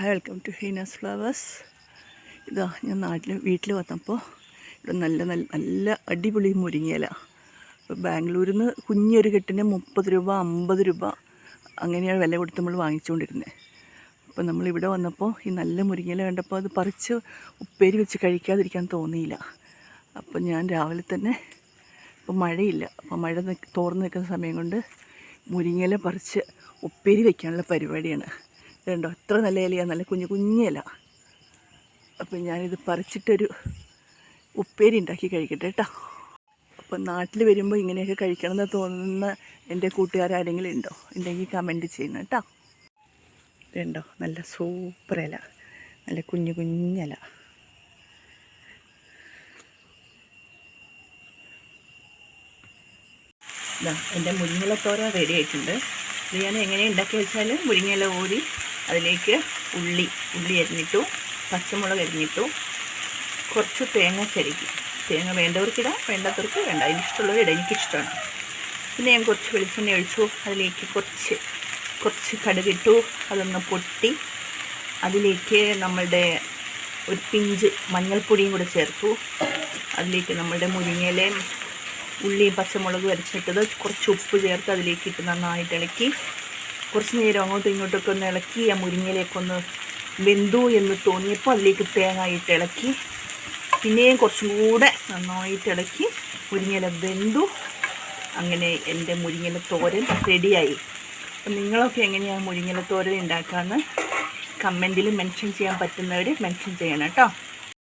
Hi welcome to Heena's flowers ഇതാ ഞാൻ നാട്ടിൽ വീട്ടിൽ വന്നപ്പോൾ ഇവിടെ നല്ല നല്ല നല്ല അടിപൊളി മുരിങ്ങയില. ഇപ്പോൾ ബാംഗ്ലൂരിൽ നിന്ന് കുഞ്ഞൊരു കെട്ടിന് മുപ്പത് രൂപ അമ്പത് രൂപ അങ്ങനെയാണ് വില കൊടുത്ത് നമ്മൾ വാങ്ങിച്ചുകൊണ്ടിരുന്നത് അപ്പോൾ നമ്മൾ ഇവിടെ വന്നപ്പോൾ ഈ നല്ല മുരിങ്ങയില കണ്ടപ്പോൾ അത് പറിച്ച് ഉപ്പേരി വെച്ച് കഴിക്കാതിരിക്കാൻ തോന്നിയില്ല. അപ്പോൾ ഞാൻ രാവിലെ തന്നെ ഇപ്പോൾ മഴയില്ല അപ്പോൾ മഴ തോർന്ന് നിൽക്കുന്ന സമയം കൊണ്ട് മുരിങ്ങയില പറിച്ച് ഉപ്പേരി വയ്ക്കാനുള്ള പരിപാടിയാണ്. ഇതുണ്ടോ എത്ര നല്ല ഇലയാണ് നല്ല കുഞ്ഞു കുഞ്ഞു ഇല. അപ്പം ഞാനിത് പറിച്ചിട്ടൊരു ഉപ്പേരി ഉണ്ടാക്കി കഴിക്കട്ടെ കേട്ടോ. അപ്പം നാട്ടിൽ വരുമ്പോൾ ഇങ്ങനെയൊക്കെ കഴിക്കണമെന്ന് തോന്നുന്ന എന്റെ കൂട്ടുകാരാരെങ്കിലും ഉണ്ടോ? ഉണ്ടെങ്കിൽ കമന്റ് ചെയ്യണം കേട്ടോ. ഇതുണ്ടോ? നല്ല സൂപ്പർ ഇല. നല്ല കുഞ്ഞു കുഞ്ഞില എന്റെ മുരിങ്ങയിലത്തോര റെഡി ആയിട്ടുണ്ട്. ഇത് ഞാൻ എങ്ങനെ ഉണ്ടാക്കി വെച്ചാൽ മുരിങ്ങയില ഊരി അതിലേക്ക് ഉള്ളി ഉള്ളി അരിഞ്ഞിട്ടു പച്ചമുളക് അരിഞ്ഞിട്ടു കുറച്ച് തേങ്ങ ചരിക്കും തേങ്ങ വേണ്ടവർക്കിടാം വേണ്ടാത്തവർക്ക് വേണ്ട. അതിനിഷ്ടമുള്ളവർ ഇടാം എനിക്കിഷ്ടമാണ്. പിന്നെ ഞാൻ കുറച്ച് വെളിച്ചെണ്ണ ഒഴിച്ചു. അതിലേക്ക് കുറച്ച് കുറച്ച് കടുകിട്ടു. അതൊന്ന് പൊട്ടി. അതിലേക്ക് നമ്മളുടെ ഒരു പിഞ്ച് മഞ്ഞൾപ്പൊടിയും കൂടെ ചേർത്തു. അതിലേക്ക് നമ്മളുടെ മുരിങ്ങയിലയും ഉള്ളിയും പച്ചമുളകും അരച്ചിട്ടത് കുറച്ച് ഉപ്പ് ചേർത്ത് അതിലേക്ക് ഇട്ട് നന്നായിട്ട് ഇളക്കി. കുറച്ച് നേരം അങ്ങോട്ടും ഇങ്ങോട്ടൊക്കെ ഒന്ന് ഇളക്കി ആ മുരിങ്ങയിലേക്കൊന്ന് വെന്തു എന്ന് തോന്നിയപ്പോൾ അതിലേക്ക് തേങ്ങ ഇട്ട് ഇളക്കി. പിന്നെയും കുറച്ചും കൂടെ നന്നായിട്ട് ഇളക്കി മുരിങ്ങയില വെന്തു. അങ്ങനെ എന്റെ മുരിങ്ങയില തോരൻ റെഡിയായി. അപ്പം നിങ്ങളൊക്കെ എങ്ങനെയാണ് മുരിങ്ങയില തോരൻ ഉണ്ടാക്കാമെന്ന് കമന്റിൽ മെൻഷൻ ചെയ്യാൻ പറ്റുന്നവർ മെൻഷൻ ചെയ്യണം കേട്ടോ.